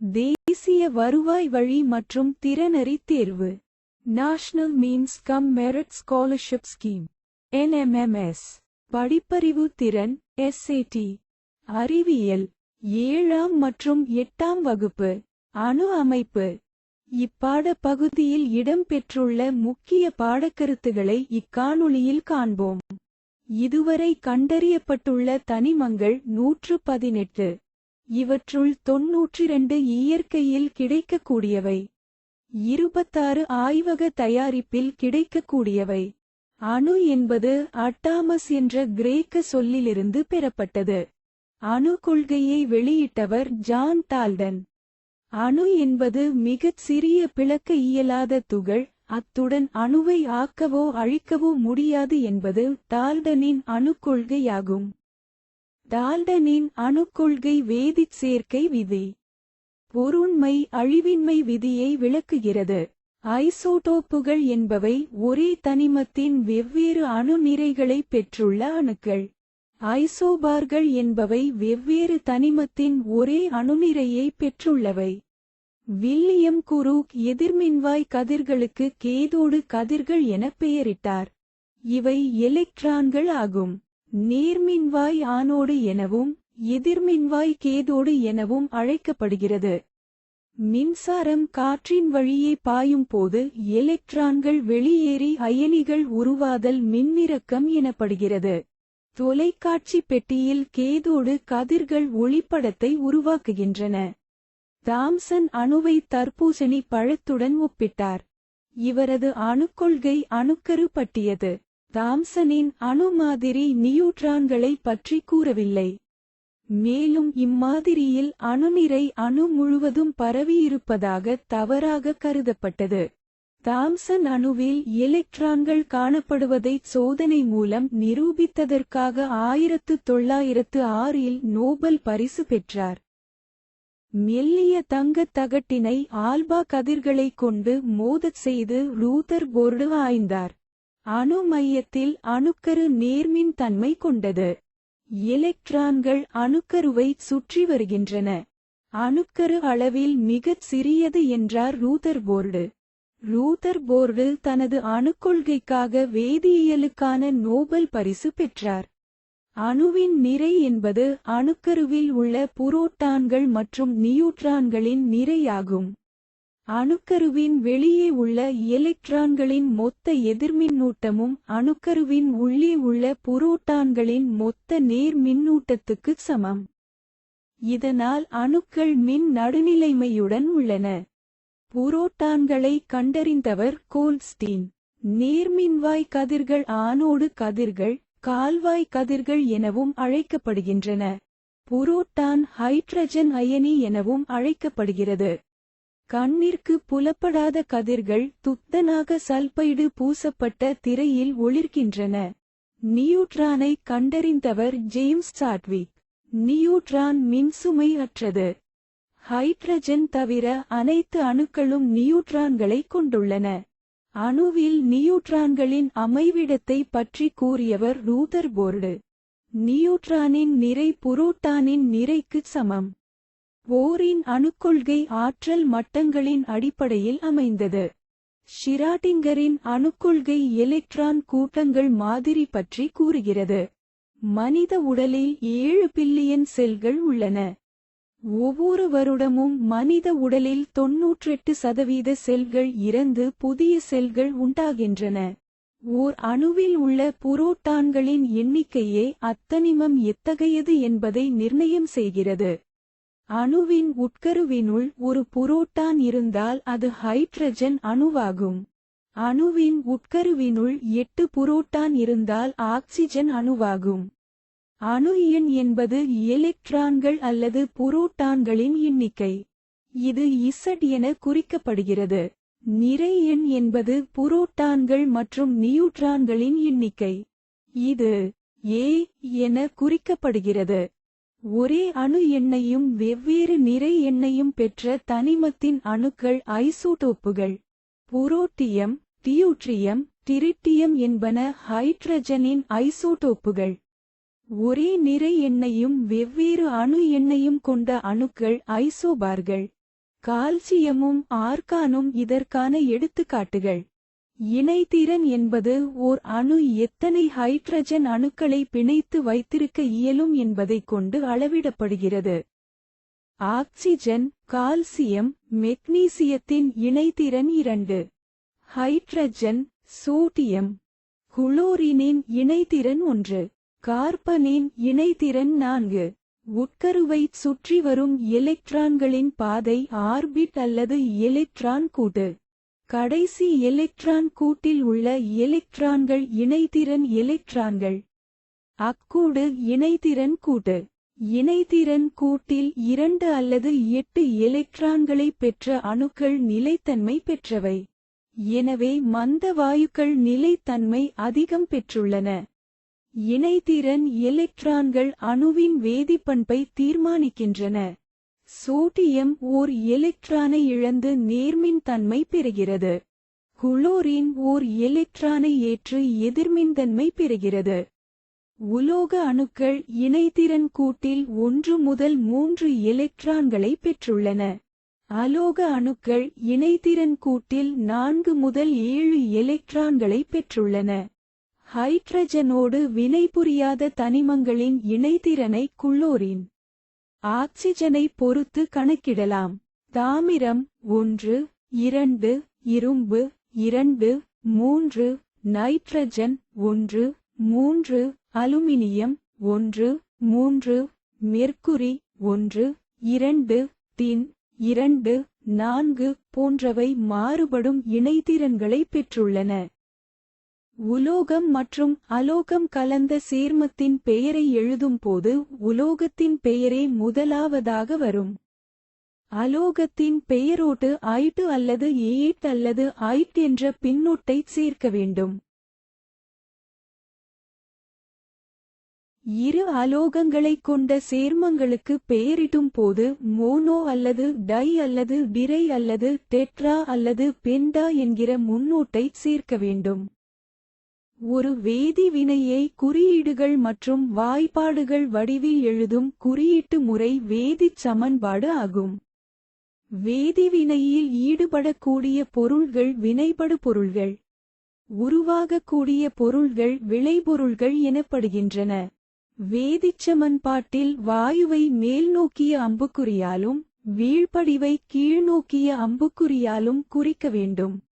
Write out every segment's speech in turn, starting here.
தேசிய வருவாய் வழி மற்றும் திறனறி தேர்வு. National means cum merit scholarship scheme NMMS படிப்பறிவு திறன் எஸ்ஏடி அறிவியல். ஏழாம் மற்றும் எட்டாம் வகுப்பு. அணு அமைப்பு. இப்பாட பகுதியில் இடம்பெற்றுள்ள முக்கிய பாடக்கருத்துகளை இக்காணொளியில் காண்போம். இதுவரை கண்டறியப்பட்டுள்ள தனிமங்கள் நூற்று பதினெட்டு. இவற்றுள் தொன்னூற்றிரண்டு இயற்கையில் கிடைக்கக்கூடியவை. இருபத்தாறு ஆய்வக தயாரிப்பில் கிடைக்கக்கூடியவை. அணு என்பது அட்டாமஸ் என்ற கிரேக்க சொல்லிலிருந்து பெறப்பட்டது. அணு கொள்கையை வெளியிட்டவர் ஜான் டால்டன். அணு என்பது மிகச் சிறிய பிளக்க இயலாத துகள் அத்துடன் அணுவை ஆக்கவோ அழிக்கவோ முடியாது என்பது டால்டனின் அணுக்கொள்கையாகும் டால்டனின் அணுக்கொள்கை வேதிச் சேர்க்கை விதி. பொருண்மை அழிவின்மை விதியை விளக்குகிறது. ஐசோடோப்புகள் என்பவை ஒரே தனிமத்தின் வெவ்வேறு அணு நிறைகளை பெற்றுள்ள அணுக்கள். ஐசோபார்கள் என்பவை வெவ்வேறு தனிமத்தின் ஒரே அணுநிறையை பெற்றுள்ளவை. வில்லியம் குரூக் எதிர்மின்வாய் கதிர்களுக்கு கேதோடு கதிர்கள் என பெயரிட்டார். இவை எலக்ட்ரான்கள் ஆகும். நேர்மின்வாய் ஆனோடு எனவும் எதிர்மின்வாய் கேதோடு எனவும் அழைக்கப்படுகிறது. மின்சாரம் காற்றின் வழியே பாயும் போது எலக்ட்ரான்கள் வெளியேறி அயனிகள் உருவாதல் மின்னிறக்கம் எனப்படுகிறது. தொலைக்காட்சி பெட்டியில் கேதோடு கதிர்கள் ஒளிப்படத்தை உருவாக்குகின்றன. தாம்சன் அணுவை தர்பூசணி பழத்துடன் ஒப்பிட்டார். இவரது அணுக்கொள்கை அணுக்கரு பட்டியது தாம்சனின் அணு மாதிரி நியூட்ரான்களை பற்றி கூறவில்லை. மேலும் இம்மாதிரியில் அணுநிறை அணு முழுவதும் பரவியிருப்பதாக தவறாக கருதப்பட்டது. தாம்சன் அணுவில் எலக்ட்ரான்கள் காணப்படுவதை சோதனை மூலம் நிரூபித்ததற்காக ஆயிரத்து தொள்ளாயிரத்து ஆறில் நோபல் பரிசு பெற்றார். மெல்லிய தங்கத் தகட்டினை ஆல்பா கதிர்களைக் கொண்டு மோதச் செய்து ரூதர் போர்டு ஆய்ந்தார். அணு மையத்தில் அணுக்கரு நேர்மின் தன்மை கொண்டது. எலக்ட்ரான்கள் அணுக்கருவை சுற்றி வருகின்றன. அணுக்கரு அளவில் மிகச் சிறியது என்றார் ரூதர் போர்டு. ரூதர் போர்டு தனது அணுக்கொள்கைக்காக வேதியியலுக்கான நோபல் பரிசு பெற்றார். அணுவின் நிறை என்பது அணுக்கருவில் உள்ள புரோட்டான்கள் மற்றும் நியூட்ரான்களின் நிறையாகும். அணுக்கருவின் வெளியே உள்ள எலக்ட்ரான்களின் மொத்த எதிர்மின்னூட்டமும் அணுக்கருவின் உள்ளே உள்ள புரோட்டான்களின் மொத்த நேர் மின்னூட்டத்துக்கு சமம். இதனால் அணுக்கள் மின் நடுநிலைமையுடன் உள்ளன. புரோட்டான்களை கண்டறிந்தவர் கோல்ஸ்டீன். நேர்மின்வாய் கதிர்கள் ஆனோடு கதிர்கள் கால்வாய் கதிர்கள் எனவும் அழைக்கப்படுகின்றன. புரோட்டான் ஹைட்ரஜன் அயனி எனவும் அழைக்கப்படுகிறது. கண்ணிற்கு புலப்படாத கதிர்கள் துத்தனாக சல்பைடு பூசப்பட்ட திரையில் ஒளிர்கின்றன. நியூட்ரானை கண்டறிந்தவர் ஜேம்ஸ் சாட்விக். நியூட்ரான் மின்சுமை அற்றது ஹைட்ரஜன் தவிர அனைத்து அணுக்களும் நியூட்ரான்களை கொண்டுள்ளன. அணுவில் நியூட்ரான்களின் அமைவிடத்தை பற்றி கூறியவர் ரூதர் போர்டு. நியூட்ரானின் நிறை புரோட்டானின் நிறைக்குச் சமம். போரின் அணுக்கொள்கை ஆற்றல் மட்டங்களின் அடிப்படையில் அமைந்தது. ஷிராட்டிங்கரின் அணுக்கொள்கை எலக்ட்ரான் கூட்டங்கள் மாதிரி பற்றி கூறுகிறது. மனித உடலில் ஏழு பில்லியன் செல்கள் உள்ளன. ஒவ்வொரு வருடமும் மனித உடலில் தொன்னூற்றெட்டு சதவீத செல்கள் இறந்து புதிய செல்கள் உண்டாகின்றன. ஓர் அணுவில் உள்ள புரோட்டான்களின் எண்ணிக்கையே அத்தனிமம் எத்தகையது என்பதை நிர்ணயம் செய்கிறது. அணுவின் உட்கருவினுள் ஒரு புரோட்டான் இருந்தால் அது ஹைட்ரஜன் அணுவாகும். அணுவின் உட்கருவினுள் எட்டு புரோட்டான் இருந்தால் ஆக்சிஜன் அணுவாகும். அணு எண் என்பது எலக்ட்ரான்கள் அல்லது புரோட்டான்களின் எண்ணிக்கை. இது இசட் என குறிக்கப்படுகிறது. நிறை எண் என்பது புரோட்டான்கள் மற்றும் நியூட்ரான்களின் எண்ணிக்கை. இது ஏ என குறிக்கப்படுகிறது. ஒரே அணு எண்ணையும் வெவ்வேறு நிறை எண்ணையும் பெற்ற தனிமத்தின் அணுக்கள் ஐசோடோப்புகள். புரோட்டியம் டியூட்ரியம் டிரிட்டியம் என்பன ஹைட்ரஜனின் ஐசோடோப்புகள். ஒரே நிறை எண்ணையும் வெவ்வேறு அணு எண்ணையும் கொண்ட அணுக்கள் ஐசோபார்கள். கால்சியமும் ஆர்கானும் இதற்கான எடுத்துக்காட்டுகள். இணைதிறன் என்பது ஓர் அணு எத்தனை ஹைட்ரஜன் அணுக்களை பிணைத்து வைத்திருக்க இயலும் என்பதைக் கொண்டு அளவிடப்படுகிறது. ஆக்சிஜன் கால்சியம் மெக்னீசியத்தின் இணைதிறன் இரண்டு. Hydrogen sodium. குளோரினின் இணைதிறன் ஒன்று. கார்பனின் இணைதிறன் நான்கு. உட்கருவைச் சுற்றி வரும் எலக்ட்ரான்களின் பாதை ஆர்பிட் அல்லது எலக்ட்ரான் கூட்டு. கடைசி எலக்ட்ரான் கூட்டில் உள்ள எலக்ட்ரான்கள் இணைதிறன் எலக்ட்ரான்கள். அக்கூடு இணைதிறன் கூட்டு. இணைதிறன் கூட்டில் இரண்டு அல்லது எட்டு எலக்ட்ரான்களை பெற்ற அணுக்கள் நிலைத்தன்மை பெற்றவை. எனவே மந்த வாயுக்கள் நிலைத்தன்மை அதிகம் பெற்றுள்ளன. இணைதிறன் எலக்ட்ரான்கள் அணுவின் வேதிப்பண்பை தீர்மானிக்கின்றன. சோடியம் ஓர் எலக்ட்ரானை இழந்து நேர்மின் தன்மை பெறுகிறது. குளோரின் ஓர் எலக்ட்ரானை ஏற்று எதிர்மின்தன்மை பெறுகிறது. உலோக அணுக்கள் இணைதிறன் கூட்டில் ஒன்று முதல் மூன்று எலக்ட்ரான்களை பெற்றுள்ளன. அலோக அணுக்கள் இணைதிறன் கூட்டில் நான்கு முதல் ஏழு எலக்ட்ரான்களை பெற்றுள்ளன. ஹைட்ரஜனோடு வினைபுரியாத தனிமங்களின் இணைதிறனை குளோரின் ஆக்சிஜனை பொறுத்து கணக்கிடலாம். தாமிரம் ஒன்று இரண்டு இரும்பு இரண்டு மூன்று நைட்ரஜன் ஒன்று மூன்று அலுமினியம் ஒன்று மூன்று மெர்க்குரி ஒன்று இரண்டு தின் இரண்டு நான்கு போன்றவை மாறுபடும் இணைத்திறன்களை பெற்றுள்ளன. உலோகம் மற்றும் அலோகம் கலந்த சேர்மத்தின் பெயரை எழுதும்போது உலோகத்தின் பெயரே முதலாவதாக வரும். அலோகத்தின் பெயரோட்டு ஐட்டு அல்லது ஏட் அல்லது ஐட் என்ற பின்னொட்டை சேர்க்க வேண்டும். இரு அலோகங்களைக் கொண்ட சேர்மங்களுக்கு பெயரிடும் போது மோனோ அல்லது டை அல்லது டிரை அல்லது டெட்ரா அல்லது பெண்டா என்கிற முன்னோட்டை சேர்க்க வேண்டும். ஒரு வேதி வினையை குறியீடுகள் மற்றும் வாய்ப்பாடுகள் வடிவில் எழுதும் குறியீட்டு முறை வேதிச் சமன்பாடு ஆகும். வேதிவினையில் ஈடுபடக்கூடிய பொருள்கள் வினைபடு பொருள்கள். உருவாகக்கூடிய பொருள்கள் விளைபொருள்கள் எனப்படுகின்றன. வேதிச் சமன்பாட்டில் வாயுவை மேல்நோக்கிய அம்புக்குறியாலும் வீழ்படிவை கீழ்நோக்கிய அம்புக்குறியாலும் குறிக்க வேண்டும்.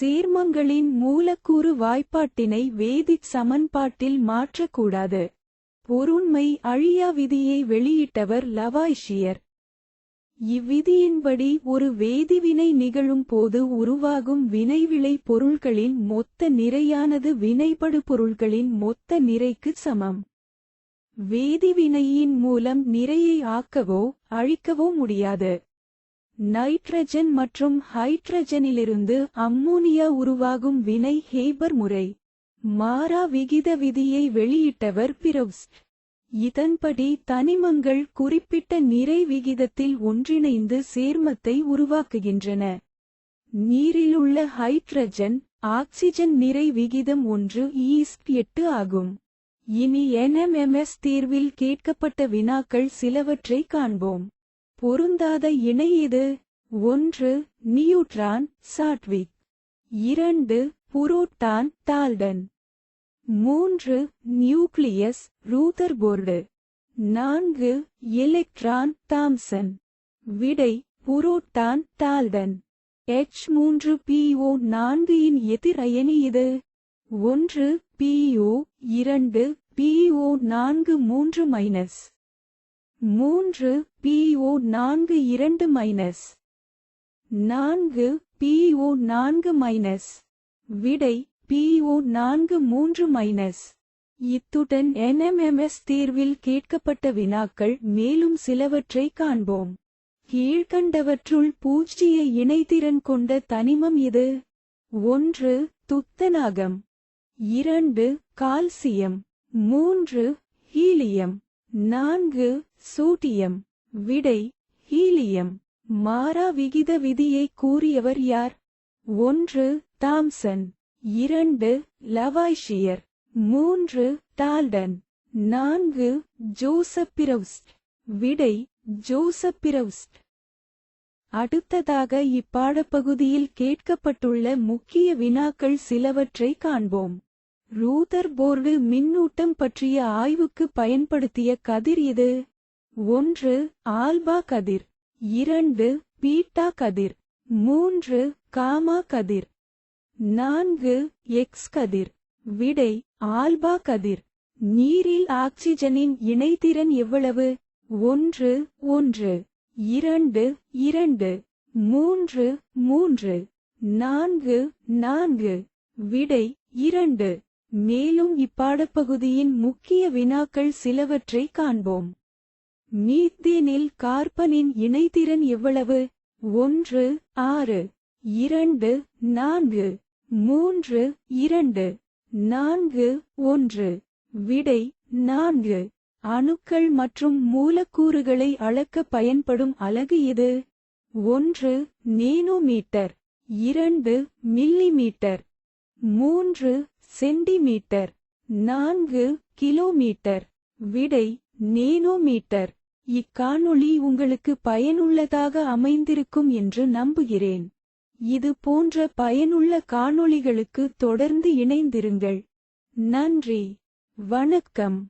சேர்மங்களின் மூலக்கூறு வாய்ப்பாட்டினை வேதிச் சமன்பாட்டில் மாற்றக்கூடாது. பொருண்மை அழியா விதியை வெளியிட்டவர் லவாய்ஷியர் இவ்விதியின்படி ஒரு வேதிவினை நிகழும் போது உருவாகும் வினைவிளை பொருள்களின் மொத்த நிறையானது வினைபடு பொருள்களின் மொத்த நிறைக்கு சமம். வேதிவினையின் மூலம் நிறையை ஆக்கவோ அழிக்கவோ முடியாது. நைட்ரஜன் மற்றும் ஹைட்ரஜனிலிருந்து அம்மோனியா உருவாகும் வினை ஹேபர் முறை. மாறா விகித விதியை வெளியிட்டவர் பிரோஸ்ட் இதன்படி தனிமங்கள் குறிப்பிட்ட நிறை விகிதத்தில் ஒன்றிணைந்து சேர்மத்தை உருவாக்குகின்றன. நீரிலுள்ள ஹைட்ரஜன் ஆக்சிஜன் நிறை விகிதம் ஒன்று ஈஸ்ட் எட்டு ஆகும். இனி என்எம்எம்எஸ் தேர்வில் கேட்கப்பட்ட வினாக்கள் சிலவற்றை காண்போம். பொருந்தாத இணை இது. ஒன்று நியூட்ரான் சாட்விக். இரண்டு புரோட்டான் டால்டன் மூன்று நியூக்ளியஸ் ரூதர்போர்டு நான்கு எலக்ட்ரான் தாம்சன். விடை புரோட்டான் டால்டன் எச் மூன்று பிஓ நான்கு இன் எதிர் அயனி இது. ஒன்று பிஓ இரண்டு பிஓ நான்கு மூன்று மைனஸ். மூன்று பிஓ நான்கு இரண்டு மைனஸ் நான்கு பிஓ நான்கு மைனஸ் விடை பிஓ நான்கு மூன்று மைனஸ் இத்துடன் என்எம்எம்எஸ் தேர்வில் கேட்கப்பட்ட வினாக்கள் மேலும் சிலவற்றை காண்போம். கீழ்கண்டவற்றுள் பூஜ்ஜிய இணைத்திறன் கொண்ட தனிமம் இது. ஒன்று துத்தநாகம். இரண்டு கால்சியம். மூன்று ஹீலியம். நான்கு சோடியம் விடை ஹீலியம் மாறா விகித விதியை கூறியவர் யார்? ஒன்று தாம்சன் இரண்டு லவாய்ஷியர் மூன்று டால்டன் நான்கு ஜோசப்பிரவுஸ்ட் விடை ஜோசப்பிரவுஸ்ட். அடுத்ததாக இப்பாடப்பகுதியில் கேட்கப்பட்டுள்ள முக்கிய வினாக்கள் சிலவற்றை காண்போம். ரூதர் போர்டு மின்னூட்டம் பற்றிய ஆய்வுக்கு பயன்படுத்திய கதிர் இது? ஒன்று ஆல்பா கதிர். இரண்டு பீட்டா கதிர். மூன்று காமா கதிர். நான்கு எக்ஸ் கதிர். விடை ஆல்பா கதிர். நீரில் ஆக்சிஜனின் இணைதிறன் எவ்வளவு? ஒன்று ஒன்று. இரண்டு இரண்டு. மூன்று மூன்று. நான்கு நான்கு. விடை இரண்டு. மேலும் இப்பாடப்பகுதியின் முக்கிய வினாக்கள் சிலவற்றை காண்போம். மீத்தேனில் கார்பனின் இணைதிறன் எவ்வளவு? ஒன்று ஆறு இரண்டு நான்கு மூன்று இரண்டு நான்கு ஒன்று விடை நான்கு. அணுக்கள் மற்றும் மூலக்கூறுகளை அளக்க பயன்படும் அலகு இது ஒன்று நேனோமீட்டர் இரண்டு மில்லிமீட்டர் மூன்று சென்டிமீட்டர் நான்கு கிலோமீட்டர். விடை நேனோமீட்டர். இக்காணொளி உங்களுக்கு பயனுள்ளதாக அமைந்திருக்கும் என்று நம்புகிறேன். இது போன்ற பயனுள்ள காணொளிகளுக்கு தொடர்ந்து இணைந்திருங்கள். நன்றி. வணக்கம்.